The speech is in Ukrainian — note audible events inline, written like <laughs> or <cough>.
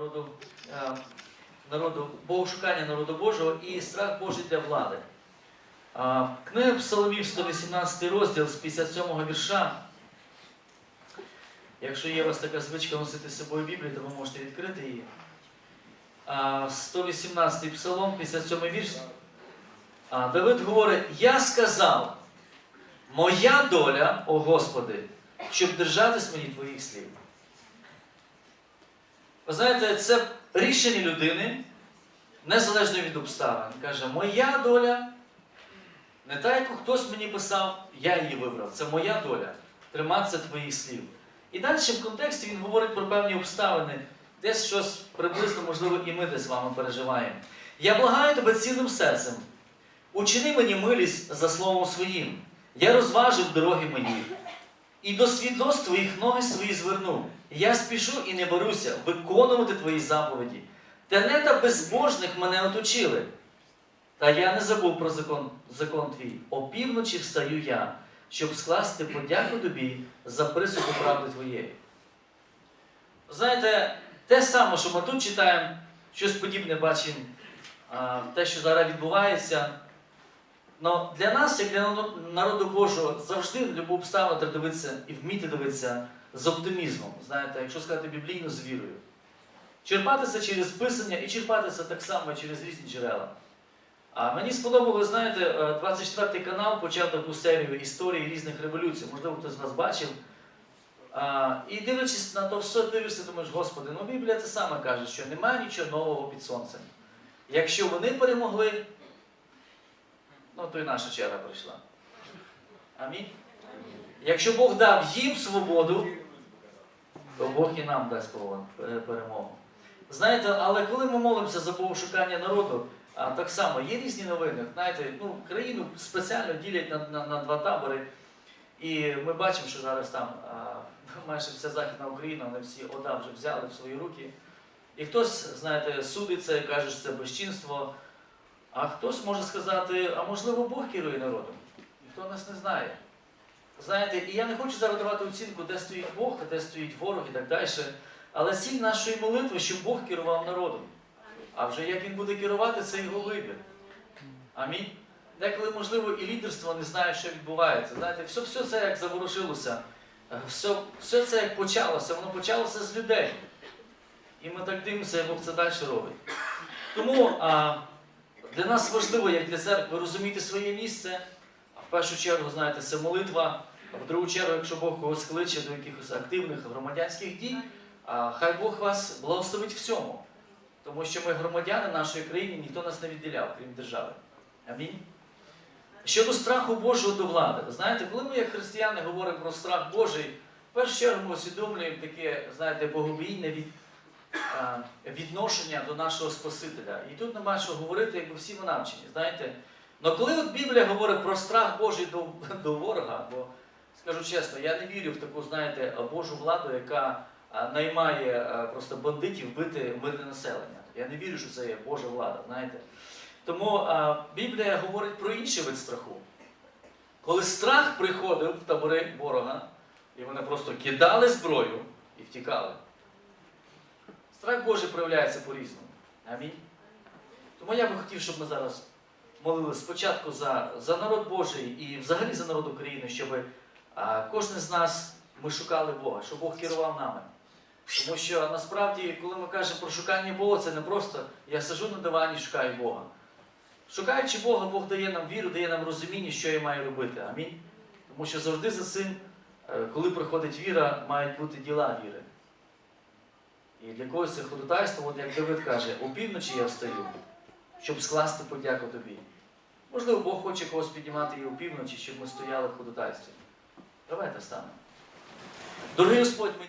народу, е, народу Богошукання народу Божого і страх Божий для влади. Книга Псаломів, 118 розділ з 57 вірша. Якщо є у вас така звичка носити з собою Біблію, то ви можете відкрити її. 118 псалом, 57 вірш. Давид говорить: Я сказав, моя доля, о Господи, щоб держатись мені твоїх слів. Ви знаєте, це рішення людини, незалежно від обставин. Каже, моя доля, не та, яку хтось мені писав, я її вибрав. Це моя доля. Триматися твоїх слів. І далі в контексті він говорить про певні обставини, десь щось приблизно, можливо, і ми десь з вами переживаємо. Я благаю тебе цілим серцем. Учини мені милість за словом своїм. Я розважив дороги мої. І до світлост твоїх ноги свої зверну. Я спішу і не беруся виконувати твої заповіді. Тенета безбожних мене оточили. Та я не забув про закон, закон твій. Опівночі встаю я, щоб скласти подяку тобі за присуду правди твоєї. Знаєте, те саме, що ми тут читаємо, щось подібне бачимо, те, що зараз відбувається. Но для нас, як для народу Божого, завжди любу обставину треба дивитися і вміти дивитися з оптимізмом. Знаєте, якщо сказати біблійно, з вірою. Черпатися через писання і черпатися так само через різні джерела. А мені сподобалось, знаєте, е, 24 канал почав таку серію історії різних революцій. Можливо, хтось з вас бачив. А, і дивлячись на то все, дивишся, думаєш, Господи, ну Біблія це саме каже, що немає нічого нового під сонцем. Якщо вони перемогли, ну то і наша черга прийшла. Амінь. Якщо Бог дав їм свободу, то Бог і нам дасть перемогу. Знаєте, але коли ми молимося за Богошукання народу, так само є різні новини. Знаєте, ну, країну спеціально ділять на, на, на два табори. І ми бачимо, що зараз там а, майже вся Західна Україна, вони всі ОДА вже взяли в свої руки. І хтось, знаєте, судиться і каже, що це безчинство. А хтось може сказати, а можливо Бог керує народом. Ніхто нас не знає. Знаєте, і я не хочу зараз давати оцінку, де стоїть Бог, а де стоїть ворог і так далі. Але ціль нашої молитви, щоб Бог керував народом. А вже як він буде керувати, це його вибір. Амінь. Деколи, можливо, і лідерство не знає, що відбувається. Знаєте, все, все це як заворушилося, все, все це як почалося, воно почалося з людей. І ми так дивимося, як Бог це далі робить. Тому а, для нас важливо, як для церкви, розуміти своє місце. А в першу чергу, знаєте, це молитва. А в другу чергу, якщо Бог когось кличе до якихось активних громадянських дій, хай Бог вас благословить всьому. Тому що ми громадяни нашої країни, ніхто нас не відділяв, крім держави. Амінь. Щодо страху Божого до влади, ви знаєте, коли ми, як християни, говоримо про страх Божий, в першу чергу ми усвідомлюємо таке, знаєте, богобійне від, відношення до нашого Спасителя. І тут нема що говорити, якби всі ми навчені. Знаєте, але коли от Біблія говорить про страх Божий до, <laughs> до ворога, бо скажу чесно, я не вірю в таку, знаєте, Божу владу, яка наймає просто бандитів бити мирне населення. Я не вірю, що це є Божа влада, знаєте. Тому а, Біблія говорить про інший вид страху. Коли страх приходив в табори ворога, і вони просто кидали зброю і втікали. Страх Божий проявляється по-різному. Амінь. Тому я би хотів, щоб ми зараз молилися спочатку за, за народ Божий і взагалі за народ України, щоб а, кожен з нас ми шукали Бога, щоб Бог керував нами. Тому що насправді, коли ми кажемо про шукання Бога, це не просто я сижу на дивані і шукаю Бога. Шукаючи Бога, Бог дає нам віру, дає нам розуміння, що я маю робити. Амінь. Тому що завжди за цим, е, коли приходить віра, мають бути діла віри. І для когось це ходатайство, от як Давид каже, опівночі я встаю, щоб скласти подяку тобі. Можливо, Бог хоче когось піднімати і опівночі, щоб ми стояли в ходатайстві. Давайте встанемо. Дорогий Господь, ми